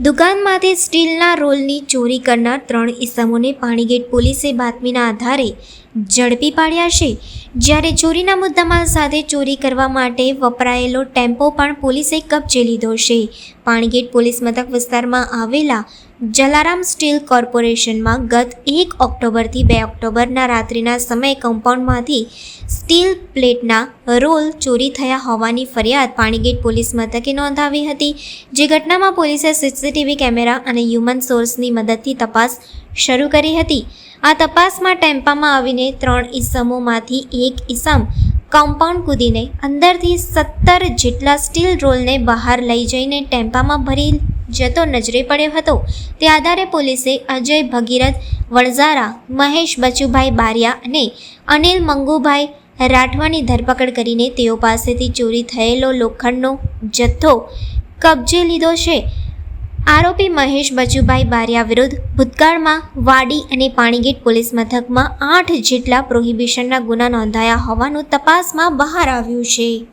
દુકાનમાંથી સ્ટીલના રોલની ચોરી કરનાર ત્રણ ઇસમોને પાણીગેટ પોલીસે બાતમીના આધારે ઝડપી પાડ્યા છે. જ્યારે ચોરીના મુદ્દામાલ સાથે ચોરી કરવા માટે વપરાયેલો ટેમ્પો પણ પોલીસે કબજે લીધો છે. પાણીગેટ પોલીસ મથક વિસ્તારમાં આવેલા જલારામ સ્ટીલ કોર્પોરેશનમાં ગત એક ઓક્ટોબરથી બે ઓક્ટોબરના રાત્રિના સમયે કમ્પાઉન્ડમાંથી સ્ટીલ પ્લેટના રોલ ચોરી થયા હોવાની ફરિયાદ પાણીગેટ પોલીસ મથકે નોંધાવી હતી. જે ઘટનામાં પોલીસે સીસીટીવી કેમેરા અને હ્યુમન સોર્સની મદદથી તપાસ શરૂ કરી હતી. આ તપાસમાં ટેમ્પામાં આવીને ત્રણ ઈસમોમાંથી એક ઇસમ કમ્પાઉન્ડ કૂદીને અંદરથી સત્તર જેટલા સ્ટીલ રોલને બહાર લઈ જઈને ટેમ્પામાં ભરી જતો નજરે પડ્યો હતો. તે આધારે પોલીસે અજય ભગીરથ વણઝારા મહેશ બચુભાઈ બારિયા અને અનિલ મંગુભાઈ રાઠવાની ધરપકડ કરીને તેઓ પાસેથી ચોરી થયેલો લોખંડનો જથ્થો કબજે લીધો છે. આરોપી મહેશ બચુભાઈ બારિયા વિરુદ્ધ ભૂતકાળમાં વાડી અને પાણીગેટ પોલીસ મથકમાં આઠ જેટલા પ્રોહિબિશનના ગુના નોંધાયા હોવાનું તપાસમાં બહાર આવ્યું છે.